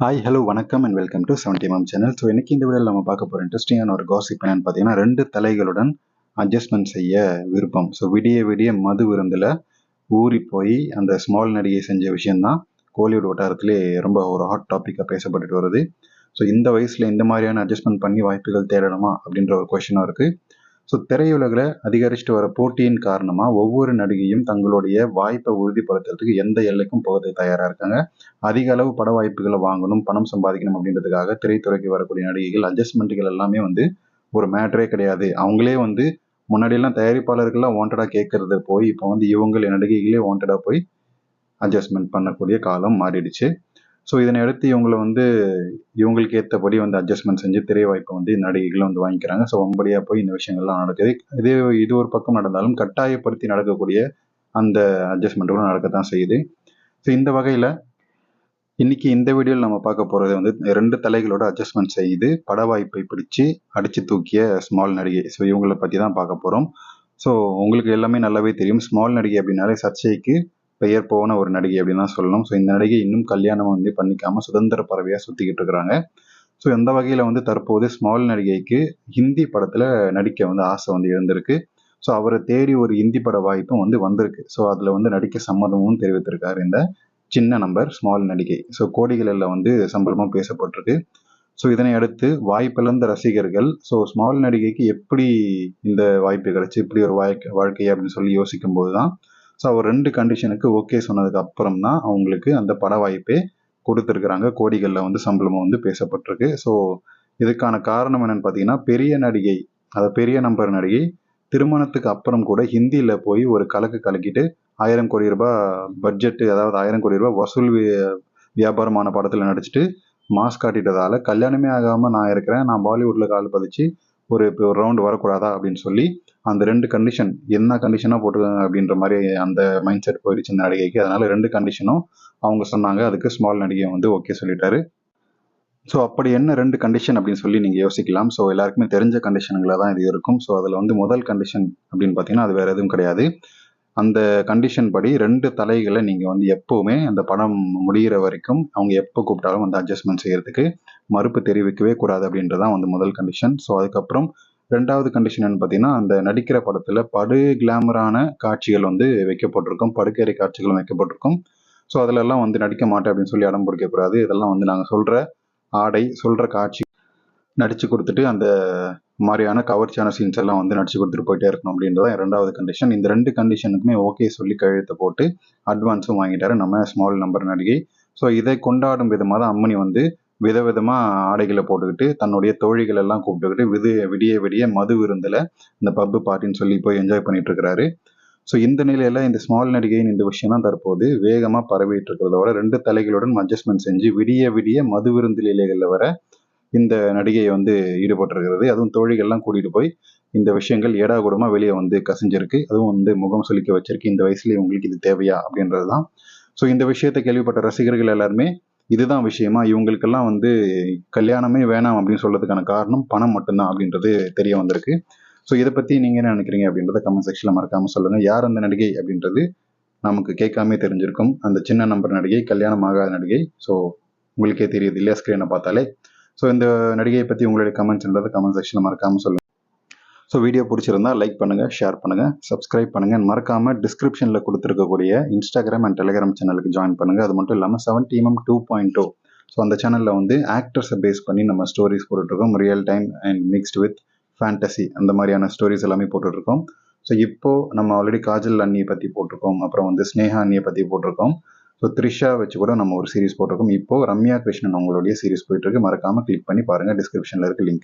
Hi hello வணக்கம் and welcome to seventy MM channel so இன்னைக்கு இந்த வீடியோவில் நம்ம பார்க்க போகிற இன்ட்ரெஸ்டிங்கான ஒரு காசிப் என்னன்னு பார்த்தீங்கன்னா ரெண்டு தலைகளுடன் அட்ஜஸ்ட்மெண்ட் செய்ய விருப்பம். ஸோ விடிய விடிய மது விருந்தில் ஊறி போய் அந்த ஸ்மால் நடிகை செஞ்ச விஷயம்தான் கோலிவுட் வட்டாரத்திலே ரொம்ப ஒரு ஹாட் டாப்பிக்காக பேசப்பட்டுட்டு வருது. ஸோ இந்த வயசில் இந்த மாதிரியான அட்ஜஸ்ட்மெண்ட் பண்ணி வாய்ப்புகள் தேடணுமா அப்படின்ற ஒரு கொஷனாக இருக்குது ஸோ திரையுலகில் அதிகரிச்சுட்டு வர போட்டியின் காரணமாக ஒவ்வொரு நடிகையும் தங்களுடைய வாய்ப்பை உறுதிப்படுத்துறதுக்கு எந்த எல்லைக்கும் போகிறது தயாராக இருக்காங்க. அதிக அளவு பட வாய்ப்புகளை வாங்கணும் பணம் சம்பாதிக்கணும் அப்படின்றதுக்காக திரைத்துறைக்கு வரக்கூடிய நடிகைகள் அட்ஜஸ்ட்மெண்ட்டுகள் எல்லாமே வந்து ஒரு மேட்டரே கிடையாது. அவங்களே வந்து முன்னாடியெல்லாம் தயாரிப்பாளர்கள்லாம் வாண்டடாக கேட்கறது போய் இப்போ வந்து இவங்க நடிகைகளே வாண்டடாக போய் அட்ஜஸ்ட்மெண்ட் பண்ணக்கூடிய காலம் மாறிடுச்சு. ஸோ இதனை அடுத்து இவங்களை வந்து இவங்களுக்கு ஏற்றபடி வந்து அட்ஜஸ்ட்மெண்ட் செஞ்சு திரை வாய்ப்பை வந்து நடிகைகளும் வந்து வாங்கிக்கிறாங்க. ஸோ ஒன்படியாக போய் இந்த விஷயங்கள்லாம் நடக்குது. இதே இது ஒரு பக்கம் நடந்தாலும் கட்டாயப்படுத்தி நடக்கக்கூடிய அந்த அட்ஜஸ்ட்மெண்ட்டுகளும் தான் செய்யுது. ஸோ இந்த வகையில் இன்னைக்கு இந்த வீடியோவில் நம்ம பார்க்க போகிறது வந்து ரெண்டு தலைகளோட அட்ஜஸ்ட்மெண்ட் செய்து பட வாய்ப்பை பிடிச்சு அடித்து தூக்கிய ஸ்மால் நடிகை. ஸோ இவங்களை பற்றி தான் பார்க்க போகிறோம் ஸோ உங்களுக்கு எல்லாமே நல்லாவே தெரியும். ஸ்மால் நடிகை அப்படின்னாலே சர்ச்சைக்கு பெயர் போன ஒரு நடிகை அப்படின்னு தான் சொல்லணும். ஸோ இந்த நடிகை இன்னும் கல்யாணம் வந்து பண்ணிக்காம சுதந்திர பறவையாக சுற்றிக்கிட்டு இருக்கிறாங்க. ஸோ இந்த வகையில் வந்து தற்போது ஸ்மால் நடிகைக்கு ஹிந்தி படத்தில் நடிக்க வந்து ஆசை வந்து இருந்திருக்கு ஸோ அவரை தேடி ஒரு ஹிந்தி பட வாய்ப்பும் வந்து வந்திருக்கு. ஸோ அதில் வந்து நடிக்க சம்மதமும் தெரிவித்திருக்காரு இந்த சின்ன நம்பர் ஸ்மால் நடிகை. ஸோ கோடிகளில் வந்து சம்பளமும் பேசப்பட்டிருக்கு. ஸோ இதனை அடுத்து வாய்ப்பிழந்த ரசிகர்கள். ஸோ ஸ்மால் நடிகைக்கு எப்படி இந்த வாய்ப்பு கிடைச்சி இப்படி ஒரு வாழ்க்கை வாழ்க்கை அப்படின்னு சொல்லி யோசிக்கும் போது தான் ஸோ அவர் ரெண்டு கண்டிஷனுக்கு ஓகே சொன்னதுக்கு அப்புறம் தான் அவங்களுக்கு அந்த பட வாய்ப்பே கொடுத்துருக்குறாங்க. கோடிகளில் வந்து சம்பளமும் வந்து பேசப்பட்டிருக்கு. ஸோ இதுக்கான காரணம் என்னென்னு பார்த்தீங்கன்னா பெரிய நடிகை அதாவது பெரிய நம்பர் நடிகை திருமணத்துக்கு அப்புறம் கூட ஹிந்தியில் போய் ஒரு கலக்கு கலக்கிட்டு ஆயிரம் கோடி ரூபாய் பட்ஜெட்டு அதாவது ஆயிரம் கோடி ரூபாய் வசூல் வியாபாரமான படத்தில் நடிச்சுட்டு மாஸ் காட்டிட்டதால கல்யாணமே ஆகாமல் நான் இருக்கிறேன். நான் பாலிவுட்டில் கால் பதிச்சு ஒரு இப்போ ஒரு ரவுண்டு வரக்கூடாதா அப்படின்னு சொல்லி அந்த ரெண்டு கண்டிஷன் என்ன கண்டிஷனாக போட்டுக்கோங்க அப்படின்ற மாதிரி அந்த மைண்ட் செட் போயிடுச்சு இந்த நடிகைக்கு. அதனால ரெண்டு கண்டிஷனும் அவங்க சொன்னாங்க. அதுக்கு ஸ்மால் நடிகை வந்து ஓகே சொல்லிட்டாரு. ஸோ அப்படி என்ன ரெண்டு கண்டிஷன் அப்படின்னு சொல்லி நீங்கள் யோசிக்கலாம். ஸோ எல்லாருக்குமே தெரிஞ்ச கண்டிஷன்களை தான் இது இருக்கும். ஸோ அதில் வந்து முதல் கண்டிஷன் அப்படின்னு பார்த்தீங்கன்னா அது வேறு எதுவும் கிடையாது. அந்த கண்டிஷன் படி ரெண்டு தலைகளை நீங்கள் வந்து எப்போவுமே அந்த படம் முடிகிற வரைக்கும் அவங்க எப்போ கூப்பிட்டாலும் வந்து அட்ஜஸ்ட்மெண்ட் செய்கிறதுக்கு மறுப்பு தெரிவிக்கவே கூடாது அப்படின்றதான் வந்து முதல் கண்டிஷன் ஸோ அதுக்கப்புறம் ரெண்டாவது கண்டிஷன் என்ன பார்த்தீங்கன்னா அந்த நடிக்கிற படத்தில் படு கிளாமரான காட்சிகள் வந்து வைக்கப்பட்டிருக்கும். படுக்கறை காட்சிகளும் வைக்கப்பட்டிருக்கும். ஸோ அதிலெல்லாம் வந்து நடிக்க மாட்டேன் அப்படின்னு சொல்லி அடம் பிடிக்கக்கூடாது இதெல்லாம் வந்து நாங்கள் சொல்கிற ஆடை சொல்கிற காட்சி நடித்து கொடுத்துட்டு அந்த மாதிரியான கவர்ச்சியான சீன்ஸ் எல்லாம் வந்து நடிச்சு கொடுத்துட்டு போயிட்டே இருக்கணும் அப்படின்றதான் ரெண்டாவது கண்டிஷன் இந்த ரெண்டு கண்டிஷனுக்குமே ஓகே சொல்லி கழுத்தை போட்டு அட்வான்ஸும் வாங்கிட்டாரு நம்ம ஸ்மால் நம்பர் நடிகை. ஸோ இதை கொண்டாடும் விதமாக தான் அம்மனி வந்து விதவிதமாக ஆடைகளை போட்டுக்கிட்டு தன்னுடைய தோழிகள் எல்லாம் கூப்பிட்டுக்கிட்டு விது விடிய விடிய மது விருந்தில் இந்த பப்பு பார்ட்டின்னு சொல்லி போய் என்ஜாய் பண்ணிட்டு இருக்கிறாரு. ஸோ இந்த நிலையில இந்த ஸ்மால் நடிகையின் இந்த விஷயம் தான் தற்போது வேகமாக பரவிட்டு இருக்கிறதோட ரெண்டு தலைகளுடன் அட்ஜஸ்ட்மெண்ட் செஞ்சு விடிய விடிய மது விருந்து நிலைகளில் வர இந்த நடிகையை வந்து ஈடுபட்டிருக்கிறது. அதுவும் தோழிகள்லாம் கூட்டிகிட்டு போய் இந்த விஷயங்கள் ஏடாகூடமாக வெளியே வந்து கசிஞ்சிருக்கு. அதுவும் வந்து முகம் சொலிக்க வச்சிருக்கு. இந்த வயசுலேயே உங்களுக்கு இது தேவையா அப்படின்றது தான் ஸோ இந்த விஷயத்தை கேள்விப்பட்ட ரசிகர்கள் எல்லாருமே இதுதான் விஷயமா? இவங்களுக்கெல்லாம் வந்து கல்யாணமே வேணாம் அப்படின்னு சொல்றதுக்கான காரணம் பணம் மட்டும்தான் அப்படின்றது தெரிய வந்திருக்கு. ஸோ இதை பற்றி நீங்கள் என்ன நினைக்கிறீங்க அப்படின்றத கமெண்ட் செக்ஷனில் மறக்காமல் சொல்லுங்கள் யார் அந்த நடிகை அப்படின்றது நமக்கு கேட்காமே தெரிஞ்சிருக்கும். அந்த சின்ன நம்பர் நடிகை கல்யாணம் ஆகாத நடிகை. ஸோ உங்களுக்கே தெரியுது இல்லையா? ஸ்க்ரீனை பார்த்தாலே. ஸோ இந்த நடிகையை பற்றி உங்களுடைய கமெண்ட்ஸ்ன்றதை கமெண்ட் செக்ஷனில் மறக்காமல் சொல்லுங்கள் ஸோ வீடியோ பிடிச்சிருந்தா லைக் பண்ணுங்கள் ஷேர் பண்ணுங்கள் சப்ஸ்கிரைப் பண்ணுங்கள் மறக்காமல் டிஸ்கிரிப்ஷனில் கொடுத்துருக்கக்கூடிய இன்ஸ்டாகிராம் அண்ட் டெலிகிராம் சேனலுக்கு ஜாயின் பண்ணுங்கள் அது மட்டும் இல்லாமல் seven TM two point two so அந்த சேனலில் வந்து ஆக்டர்ஸை பேஸ் பண்ணி நம்ம ஸ்டோரிஸ் போட்டுட்ருக்கோம். Real time and mixed with fantasy அந்த மாதிரியான ஸ்டோரிஸ் எல்லாமே போட்டுட்ருக்கோம். ஸோ இப்போது நம்ம ஆல்ரெடி காஜல் அண்ணியை பற்றி போட்டிருக்கோம். அப்புறம் வந்து ஸ்னேகா அண்ணியை பற்றி போட்டிருக்கோம். ஸோ த்ரிஷா வச்சு கூட நம்ம ஒரு சீரிஸ் போட்டிருக்கோம். இப்போ ரம்யா கிருஷ்ணன் அவங்களுடைய சீரிஸ் போயிட்டு இருக்கு மறக்காம கிளிக் பண்ணி பாருங்க. டிஸ்கிரிப்ஷன்ல இருக்கு லிங்க்